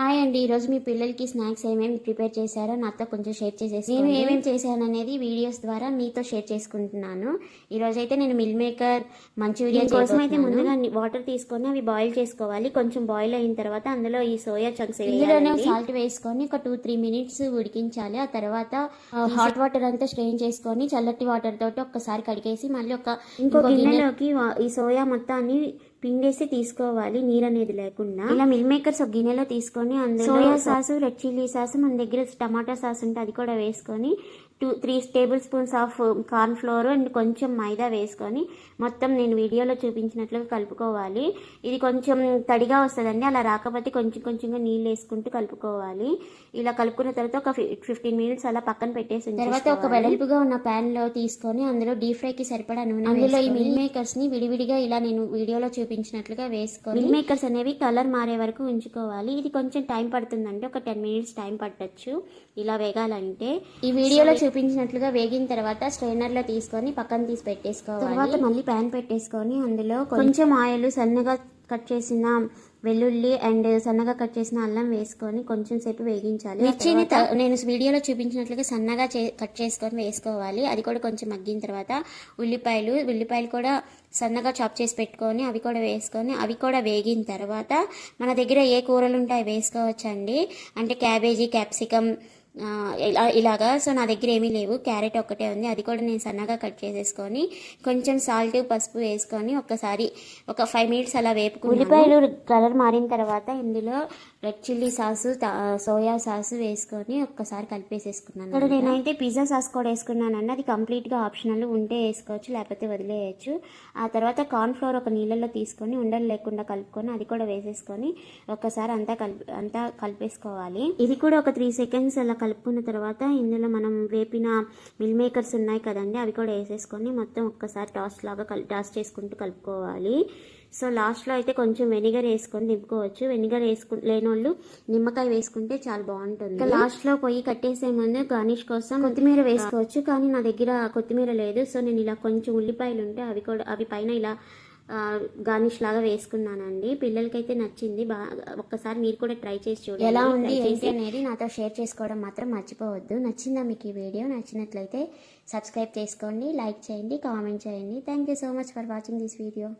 Hi అండి. ఈరోజు మీ పిల్లలకి స్నాక్స్ ఏమేమి ప్రిపేర్ చేశారో నాతో కొంచెం షేర్ చేసేసి నేను ఏమేమి చేశాను అనేది వీడియోస్ ద్వారా మీతో షేర్ చేసుకుంటున్నాను. ఈరోజు అయితే నేను మిల్ మేకర్ మంచూరియా కోసం అయితే ముందుగా వాటర్ తీసుకొని అవి బాయిల్ చేసుకోవాలి. కొంచెం బాయిల్ అయిన తర్వాత అందులో ఈ సోయా చంక్స్ ఇందులోనే సాల్ట్ వేసుకొని ఒక టూ త్రీ మినిట్స్ ఉడికించాలి. ఆ తర్వాత హాట్ వాటర్ అంతా స్ట్రెయిన్ చేసుకొని చల్లటి వాటర్ తోటి ఒక్కసారి కడిగేసి మళ్ళీ ఒక ఇంకో గిన్నెలోకి ఈ సోయా మొత్తాన్ని పిండేసి తీసుకోవాలి నీరు అనేది లేకుండా. ఇలా మిల్ మేకర్స్ ఒక గిన్నెలో తీసుకొని అందులో soya sauce red chilli sauce మన దగ్గర టమాటా సాస్ ఉంటే అది కూడా వేసుకొని two three tablespoons of corn flour and కొంచెం మైదా వేసుకొని మొత్తం నేను వీడియోలో చూపించినట్లుగా కలుపుకోవాలి. ఇది కొంచెం తడిగా వస్తుందండి. అలా రాకపోతే కొంచెం కొంచెంగా నీళ్ళు వేసుకుంటూ కలుపుకోవాలి. ఇలా కలుపుకున్న తర్వాత ఒక ఫిఫ్టీన్ మినిట్స్ అలా పక్కన పెట్టేసి తర్వాత ఒక వెడల్పుగా ఉన్న ప్యాన్లో తీసుకొని అందులో డీప్ ఫ్రై కి సరిపడా నూనె అందులో ఈ మిల్ మేకర్స్ని విడివిడిగా ఇలా నేను వీడియోలో చూపించినట్లుగా వేసుకోవాలి మిల్ మేకర్స్ అనేవి కలర్ మారే వరకు ఉంచుకోవాలి. ఇది కొంచెం టైం పడుతుందండి ఒక టెన్ మినిట్స్ టైం పట్టొచ్చు. ఇలా వేగాలంటే ఈ వీడియోలో చూపించినట్లుగా వేగిన తర్వాత స్ట్రైనర్లో తీసుకొని పక్కన తీసి పెట్టేసుకోవాలి. తర్వాత మళ్ళీ ప్యాన్ పెట్టేసుకొని అందులో కొంచెం ఆయిల్ సన్నగా కట్ చేసిన వెల్లుల్లి అండ్ సన్నగా కట్ చేసిన అల్లం వేసుకొని కొంచెం సేపు వేగించాలి. మిర్చిని నేను వీడియోలో చూపించినట్లుగా సన్నగా చే- కట్ చేసుకొని వేసుకోవాలి. అది కూడా కొంచెం మగ్గిన తర్వాత ఉల్లిపాయలు ఉల్లిపాయలు కూడా సన్నగా చాప్ చేసి పెట్టుకొని అవి కూడా వేసుకొని అవి కూడా వేగిన తర్వాత మన దగ్గర ఏ కూరలు ఉంటాయో వేసుకోవచ్చండి. అంటే క్యాబేజీ క్యాప్సికమ్ ఇలా ఇలాగా. సో నా దగ్గర ఏమీ లేవు. క్యారెట్ ఒక్కటే ఉంది. అది కూడా నేను సన్నగా కట్ చేసేసుకొని కొంచెం సాల్ట్ పసుపు వేసుకొని ఒక్కసారి ఒక ఫైవ్ మినిట్స్ అలా వేపుకుని ఉల్లిపాయలు కలర్ మారిన తర్వాత ఇందులో red chilli sauce soya sauce వేసుకొని ఒక్కసారి కలిపేసేసుకున్నాను ఇక్కడ నేనైతే పిజ్జా సాస్ కూడా వేసుకున్నానండి అది కంప్లీట్గా ఆప్షనల్ ఉంటే వేసుకోవచ్చు లేకపోతే వదిలేయచ్చు. ఆ తర్వాత కార్న్ ఫ్లోర్ ఒక నీళ్ళలో తీసుకొని ఉండలు లేకుండా కలుపుకొని అది కూడా వేసేసుకొని ఒక్కసారి అంతా కలిపి అంతా కలిపేసుకోవాలి. ఇది కూడా ఒక త్రీ సెకండ్స్ అలా కలుపుకున్న తర్వాత ఇందులో మనం వేపిన మిల్ మేకర్స్ ఉన్నాయి కదండి అవి కూడా వేసేసుకొని మొత్తం ఒక్కసారి టాస్ లాగా కల్ టాస్ చేసుకుంటూ కలుపుకోవాలి. సో లాస్ట్లో అయితే కొంచెం వెనిగర్ వేసుకొని దింపుకోవచ్చు. వెనిగర్ వేసుకు లేనోళ్ళు నిమ్మకాయ వేసుకుంటే చాలా బాగుంటుంది. ఇంకా లాస్ట్లో పొయ్యి కట్టేసే ముందు గార్నిష్ కోసం కొత్తిమీర వేసుకోవచ్చు. కానీ నా దగ్గర కొత్తిమీర లేదు. సో నేను ఇలా కొంచెం ఉల్లిపాయలు ఉంటే అవి కూడా అవి పైన ఇలా గార్నిష్ లాగా వేసుకున్నానండి. పిల్లలకైతే నచ్చింది. బాగా ఒక్కసారి మీరు కూడా ట్రై చేసి చూడండి. ఎలా ఉంది ఏంటి అనేది నాతో షేర్ చేసుకోవడం మాత్రం మర్చిపోవద్దు. నచ్చిందా మీకు ఈ వీడియో? నచ్చినట్లయితే సబ్స్క్రైబ్ చేసుకోండి లైక్ చేయండి కామెంట్ చేయండి. Thank you so much for watching this video